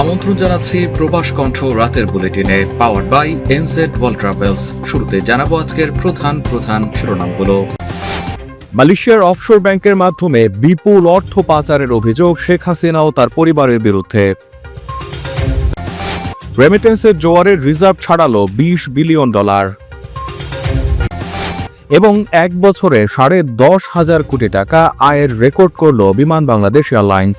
আমন্ত্রণ জানাচ্ছি প্রবাস কণ্ঠ রাতের বুলেটিনে power by NZ world travels শুরুতে জানাব আজকের প্রধান প্রধান শিরোনামগুলো। মালয়েশিয়ার অফশোর ব্যাংকের মাধ্যমে বিপুল অর্থ পাচারের অভিযোগ শেখ হাসিনা ও তার পরিবারের বিরুদ্ধে। রেমিটেন্সের জোয়ারের রিজার্ভ ছাড়ালো বিশ বিলিয়ন ডলার এবং এক বছরে সাড়ে দশ হাজার কোটি টাকা আয়ের রেকর্ড করল বিমান বাংলাদেশ এয়ারলাইন্স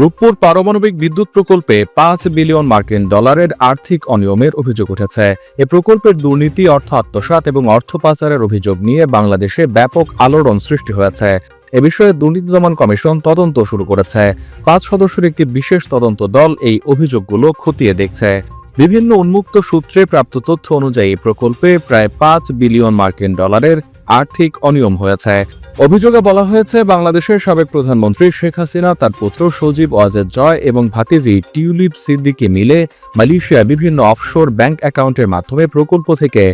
রূপপুর পারমাণবিক বিদ্যুৎ প্রকল্পে পাঁচ বিলিয়ন মার্কিন ডলারের আর্থিক অনিয়মের অভিযোগ উঠেছে। এ প্রকল্পের দুর্নীতি, অর্থ আত্মসাৎ এবং অর্থ পাচারের অভিযোগ নিয়ে বাংলাদেশে ব্যাপক আলোড়ন সৃষ্টি হয়েছে। এ বিষয়ে দুর্নীতি দমন কমিশন তদন্ত শুরু করেছে। পাঁচ সদস্যের একটি বিশেষ তদন্ত দল এই অভিযোগগুলো খতিয়ে দেখছে। বিভিন্ন উন্মুক্ত সূত্রে প্রাপ্ত তথ্য অনুযায়ী প্রকল্পে প্রায় পাঁচ বিলিয়ন মার্কিন ডলারের আর্থিক অনিয়ম হয়েছে। অভিযোগে বলা হয়েছে, বাংলাদেশের সাবেক প্রধানমন্ত্রী শেখ হাসিনা, তার পুত্র সজীব ওয়াজেদ জয় এবং ভাতিজি টিউলিপ সিদ্দিকি মিলে মালয়েশিয়া বিভিন্ন অফশোর ব্যাংক অ্যাকাউন্টের মাধ্যমে প্রকল্প থেকে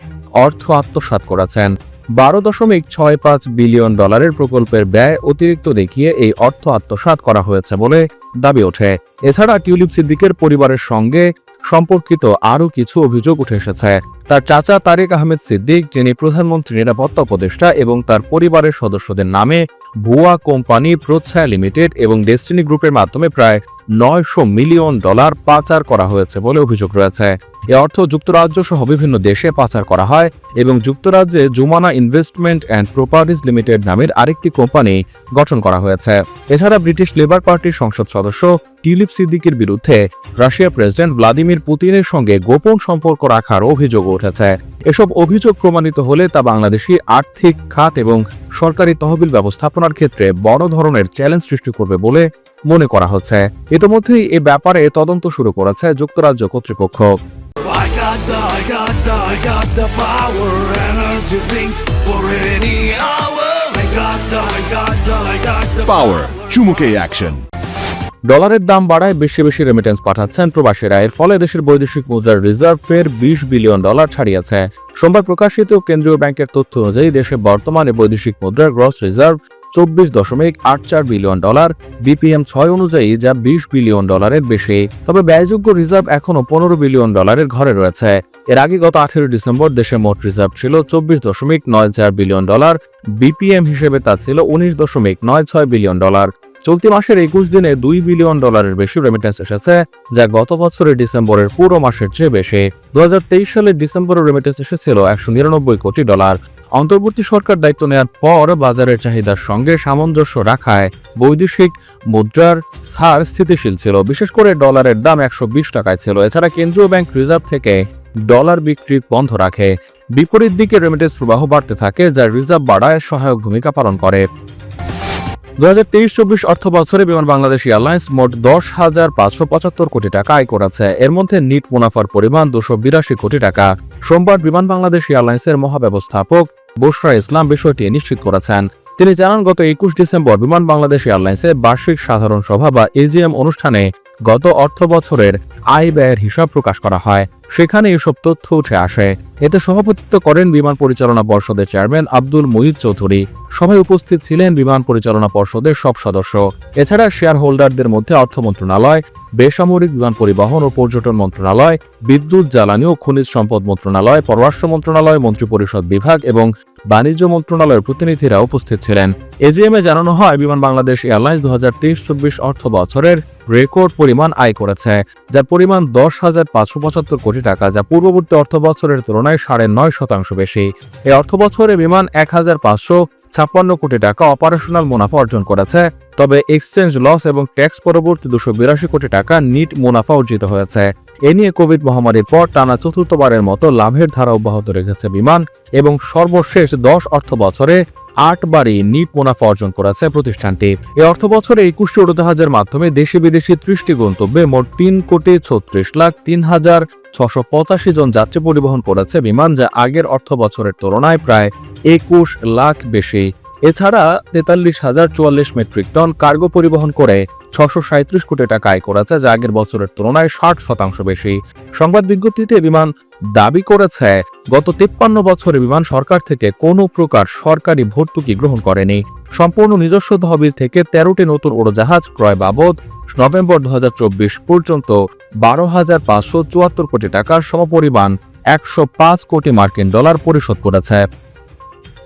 অর্থ আত্মসাৎ করেছেন। বারো দশমিক ছয় পাঁচ বিলিয়ন ডলারের প্রকল্পের ব্যয় অতিরিক্ত দেখিয়ে এই অর্থ আত্মসাৎ করা হয়েছে বলে দাবি ওঠে। এছাড়া টিউলিপ সিদ্দিকের পরিবারের সঙ্গে সম্পর্কিত আরও কিছু অভিযোগ উঠে এসেছে। তার চাচা তারেক আহমেদ সিদ্দিক, যিনি প্রধানমন্ত্রী নিরাপত্তা উপদেষ্টা এবং তার পরিবারের সদস্যদের নামে ভুয়া কোম্পানি প্রচ্ছায়া লিমিটেড এবং ডেস্টিনি গ্রুপের মাধ্যমে প্রায় নয়শো মিলিয়ন ডলার পাচার করা হয়েছে বলে অভিযোগ রয়েছে। এ অর্থ যুক্তরাজ্য সহ বিভিন্ন দেশে পাচার করা হয় এবং যুক্তরাজ্যে Jumana investment and properties limited নামের আরেকটি কোম্পানি গঠন করা হয়েছে। এছাড়া ব্রিটিশ লেবার পার্টির সংসদ সদস্য টিউলিপ সিদ্দিকের বিরুদ্ধে রাশিয়ার প্রেসিডেন্ট ভ্লাদিমির পুতিনের সঙ্গে গোপন সম্পর্ক রাখার অভিযোগ উঠেছে। এসব অভিযোগ প্রমাণিত হলে তা বাংলাদেশি আর্থিক খাত এবং সরকারি তহবিল ব্যবস্থাপনার ক্ষেত্রে বড় ধরনের চ্যালেঞ্জ সৃষ্টি করবে বলে মনে করা হচ্ছে। ইতোমধ্যেই এ ব্যাপারে তদন্ত শুরু করেছে যুক্তরাজ্য কর্তৃপক্ষ। Got the, I got the, I got the power, energy drink for any hour. I got the, I got the, I got the Power চুমুকে অ্যাকশন ডলারের দাম বাড়ায় বেশি বেশি রেমিটেন্স পাঠাচ্ছেন প্রবাসীরা। এর ফলে দেশের বৈদেশিক মুদ্রার রিজার্ভ ফের বিশ বিলিয়ন ডলার ছাড়িয়েছে। সোমবার প্রকাশিত কেন্দ্রীয় ব্যাংকের তথ্য অনুযায়ী দেশে বর্তমানে বৈদেশিক মুদ্রার গ্রস রিজার্ভ চব্বিশ দশমিক আট চার বিলিয়ন ডলার, বিপিএম ছয় অনুযায়ী যা বিশ বিলিয়ন ডলারের বেশি। তবে ব্যয়যোগ্য রিজার্ভ এখনও পনেরো বিলিয়ন ডলারের ঘরে রয়েছে। এর আগে গত আঠেরো ডিসেম্বর দেশে মোট রিজার্ভ ছিল চব্বিশ দশমিক নয় চার বিলিয়ন ডলার, বিপিএম হিসেবে তা ছিল উনিশ দশমিক নয় ছয় বিলিয়ন ডলার। চলতি মাসের একুশ দিনে দুই বিলিয়ন ডলারের বেশি রেমিটেন্স এসেছে, যা গত বছরের ডিসেম্বরের পুরো মাসের চেয়ে বেশি। দু সালের ডিসেম্বরের রেমিটেন্স এসেছিল একশো নিরানব্বই কোটি ডলার। অন্তর্বর্তী সরকার দায়িত্ব নেওয়ার পর বাজারের চাহিদার সঙ্গে সামঞ্জস্য রাখায় বৈদেশিক মুদ্রার ছাড় স্থিতিশীল ছিল। বিশেষ করে ডলারের দাম একশো বিশ টাকায় ছিল। এছাড়া কেন্দ্রীয় ব্যাংক রিজার্ভ থেকে ডলার বিক্রি বন্ধ রাখে। বিপরীত দিকে রেমিটেন্স প্রবাহ বাড়তে থাকে, যা রিজার্ভ বাড়ায় সহায়ক ভূমিকা পালন করে। দু হাজার তেইশ বিমান বাংলাদেশ এয়ারলাইন্স মোট দশ হাজার পাঁচশো পঁচাত্তর কোটি টাকা আয় করেছে। এর মধ্যে নিট মুনাফার পরিমাণ দুশো বিরাশি কোটি টাকা। সোমবার বিমান বাংলাদেশ এয়ারলাইন্সের মহাব্যবস্থাপক বুশরা ইসলাম বিষয়টি নিশ্চিত করেছেন। তিনি জানান, গত একুশ ডিসেম্বর বিমান বাংলাদেশ এয়ারলাইন্সে বার্ষিক সাধারণ সভা বা এজিএম অনুষ্ঠানে গত অর্থ বছরের আয় ব্যয়ের হিসাব প্রকাশ করা হয়। সেখানে এসব তথ্য উঠে আসে। এতে সভাপতিত্ব করেন বিমান পরিচালনা পর্ষদের চেয়ারম্যান আব্দুল মুহিত চৌধুরী। সভায় উপস্থিত ছিলেন বিমান পরিচালনা পর্ষদের সব সদস্য। এছাড়া শেয়ার হোল্ডারদের মধ্যে অর্থ মন্ত্রণালয়, বেসামরিক বিমান পরিবহন ও পর্যটন মন্ত্রণালয়, বিদ্যুৎ, জ্বালানি ও খনিজ সম্পদ মন্ত্রণালয়, পররাষ্ট্র মন্ত্রণালয়, মন্ত্রিপরিষদ বিভাগ এবং বাণিজ্য মন্ত্রণালয়ের প্রতিনিধিরা উপস্থিত ছিলেন। এজিএম জানানো হয়, বিমান বাংলাদেশ এয়ারলাইন্স দু হাজার তেইশ চব্বিশ অর্থ বছরের রেকর্ড পরিমাণ আয় করেছে, যার পরিমাণ দশ হাজার পাঁচশো পঁচাত্তর কোটি টাকা, যা পূর্ববর্তী অর্থ বছরের তুলনায় সাড়ে নয় শতাংশ বেশি। এই অর্থ বছরে বিমান এক হাজার পাঁচশো ছাপ্পান্ন কোটি টাকা অপারেশনাল মুনাফা অর্জন করেছে। তবে এক্সচেঞ্জ লস এবং ট্যাক্স পরবর্তী দুশো বিরাশি কোটি টাকা নিট মুনাফা অর্জিত হয়েছে। এ নিয়ে কোভিড মহামারীর পর টানা চতুর্থবারের মতো লাভের ধারা অব্যাহত রেখেছে বিমান এবং সর্বশেষ দশ অর্থ বছরে আটবারই নিট মুনাফা অর্জন করেছে প্রতিষ্ঠানটি। এই অর্থ বছরে একুশটি উড়োজাহাজের মাধ্যমে দেশি বিদেশি ত্রিশটি গন্তব্যে মোট তিন কোটি ছত্রিশ লাখ তিন হাজার ছশো পঁচাশি জন যাত্রী পরিবহন করেছে বিমান যা আগের অর্থ বছরের তুলনায় প্রায় একুশ লাখ বেশি। এছাড়া তেতাল্লিশ হাজার চুয়াল্লিশ মেট্রিক টন কার্গো পরিবহন করে ছশো সাঁত্রিশ কোটি টাকা আয় করেছে, যা আগের বছরের তুলনায় ষাট শতাংশ বেশি। সংবাদ বিজ্ঞপ্তিতে বিমান দাবি করেছে, গত তিপ্পান্ন বছরে বিমান সরকার থেকে কোনো প্রকার সরকারি ভর্তুকি গ্রহণ করেনি। সম্পূর্ণ নিজস্ব তহবিল থেকে তেরোটি নতুন উড়োজাহাজ ক্রয় বাবদ নভেম্বর দু হাজার চব্বিশ পর্যন্ত বারো হাজার পাঁচশো চুয়াত্তর কোটি টাকার সমপরিমাণ একশো পাঁচ কোটি মার্কিন ডলার পরিশোধ করেছে।